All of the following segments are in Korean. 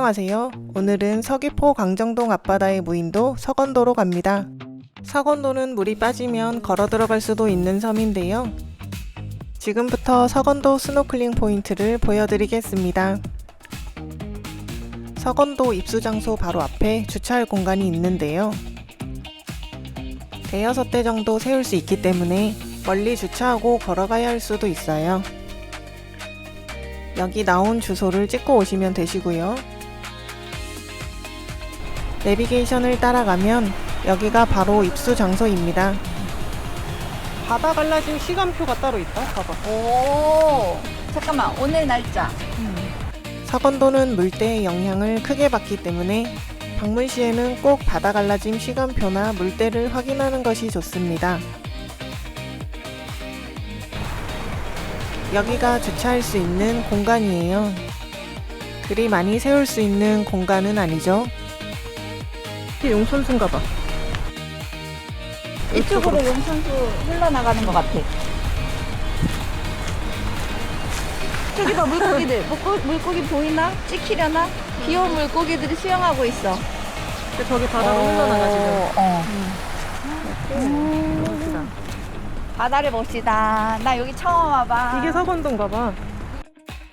안녕하세요. 오늘은 서귀포 강정동 앞바다의 무인도 서건도로 갑니다. 서건도는 물이 빠지면 걸어 들어갈 수도 있는 섬인데요. 지금부터 서건도 스노클링 포인트를 보여드리겠습니다. 서건도 입수 장소 바로 앞에 주차할 공간이 있는데요. 대여섯 대 정도 세울 수 있기 때문에 멀리 주차하고 걸어가야 할 수도 있어요. 여기 나온 주소를 찍고 오시면 되시고요. 내비게이션을 따라가면 여기가 바로 입수 장소입니다. 바다 갈라짐 시간표가 따로 있다? 봐봐. 오, 잠깐만, 오늘 날짜. 서건도는 물때의 영향을 크게 받기 때문에 방문 시에는 꼭 바다 갈라짐 시간표나 물때를 확인하는 것이 좋습니다. 여기가 주차할 수 있는 공간이에요. 그리 많이 세울 수 있는 공간은 아니죠. 용천순가 봐. 이쪽으로 용천수 흘러나가는 것 같아. 저기 봐, 물고기들. 물고, 물고기 보이나? 찍히려나? 귀여운 물고기들이 수영하고 있어. 저기 어, 어. 봅시다. 바다를 봅시다. 나 여기 처음 와봐. 이게 서건도인가 봐.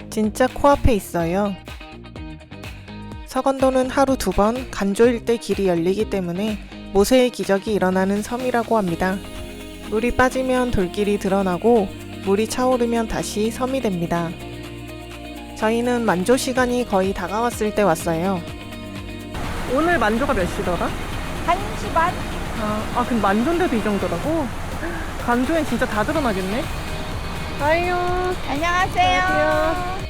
진짜 코앞에 있어요. 서건도는 하루 두 번 간조일 때 길이 열리기 때문에 모세의 기적이 일어나는 섬이라고 합니다. 물이 빠지면 돌길이 드러나고 물이 차오르면 다시 섬이 됩니다. 저희는 만조 시간이 거의 다가왔을 때 왔어요. 오늘 만조가 몇 시더라? 한시 반? 아, 아 그럼 만조인데도 이 정도라고? 간조엔 진짜 다 드러나겠네? 아유. 안녕하세요.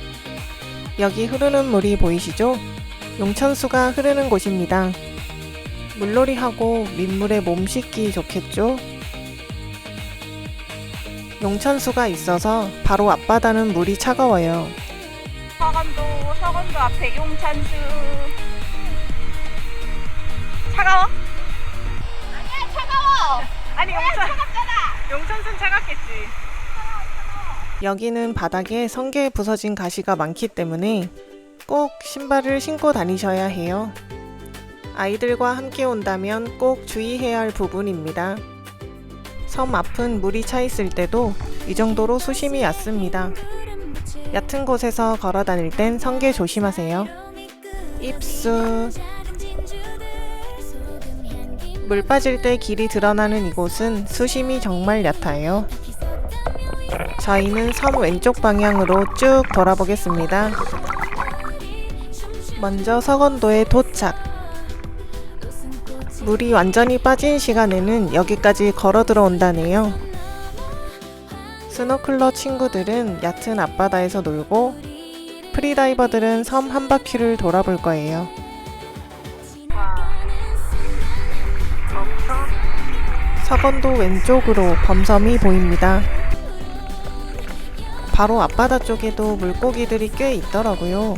여기 흐르는 물이 보이시죠? 용천수가 흐르는 곳입니다. 물놀이하고 민물에 몸 씻기 좋겠죠? 용천수가 있어서 바로 앞바다는 물이 차가워요. 서건도, 서건도 앞에 용찬수. 차가워? 아니야, 차가워. 아니 용천, 차갑잖아. 용천수는 차갑겠지. 여기는 바닥에 성게 부서진 가시가 많기 때문에 꼭 신발을 신고 다니셔야 해요. 아이들과 함께 온다면 꼭 주의해야 할 부분입니다. 섬 앞은 물이 차 있을 때도 이 정도로 수심이 얕습니다. 얕은 곳에서 걸어 다닐 땐 성게 조심하세요. 입수. 물 빠질 때 길이 드러나는 이곳은 수심이 정말 얕아요. 저희는 섬 왼쪽 방향으로 쭉 돌아보겠습니다. 먼저 서건도에 도착. 물이 완전히 빠진 시간에는 여기까지 걸어 들어온다네요. 스노클러 친구들은 얕은 앞바다에서 놀고 프리다이버들은 섬 한 바퀴를 돌아볼 거예요. 서건도 왼쪽으로 범섬이 보입니다. 바로 앞바다 쪽에도 물고기들이 꽤 있더라고요.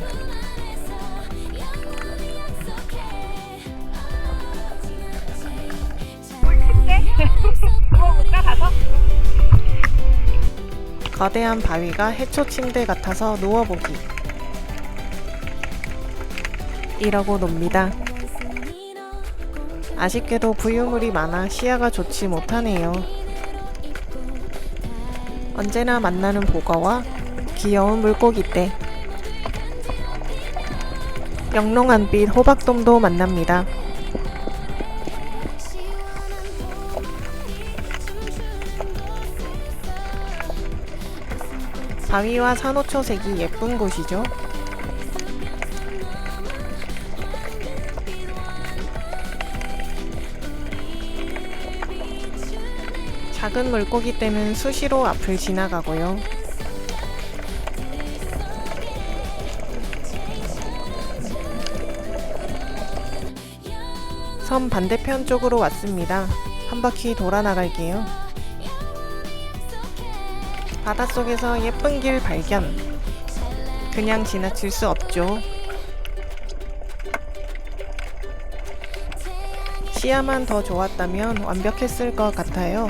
거대한 바위가 해초 침대 같아서 누워보기. 이러고 놉니다. 아쉽게도 부유물이 많아 시야가 좋지 못하네요. 언제나 만나는 보거와 귀여운 물고기떼. 영롱한 빛 호박돔도 만납니다. 바위와 산호초색이 예쁜 곳이죠. 작은 물고기 떼는 수시로 앞을 지나가고요. 섬 반대편 쪽으로 왔습니다. 한 바퀴 돌아 나갈게요. 바닷속에서 예쁜 길 발견. 그냥 지나칠 수 없죠. 시야만 더 좋았다면 완벽했을 것 같아요.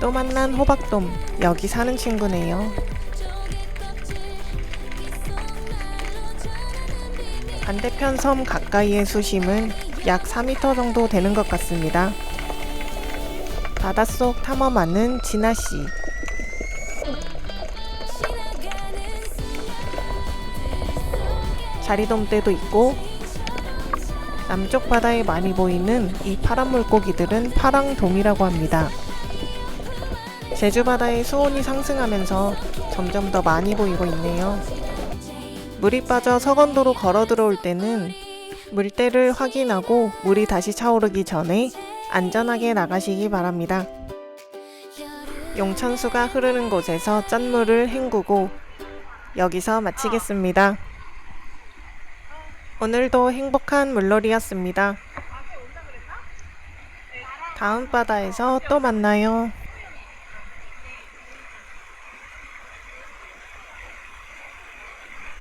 또 만난 호박돔. 여기 사는 친구네요. 반대편 섬 가까이의 수심은 약 4m 정도 되는 것 같습니다. 바닷속 탐험하는 진아 씨. 자리돔대도 있고 남쪽 바다에 많이 보이는 이 파란 물고기들은 파랑돔이라고 합니다. 제주 바다의 수온이 상승하면서 점점 더 많이 보이고 있네요. 물이 빠져 서건도로 걸어 들어올 때는 물때를 확인하고 물이 다시 차오르기 전에 안전하게 나가시기 바랍니다. 용천수가 흐르는 곳에서 짠물을 헹구고 여기서 마치겠습니다. 오늘도 행복한 물놀이였습니다. 다음 바다에서 또 만나요.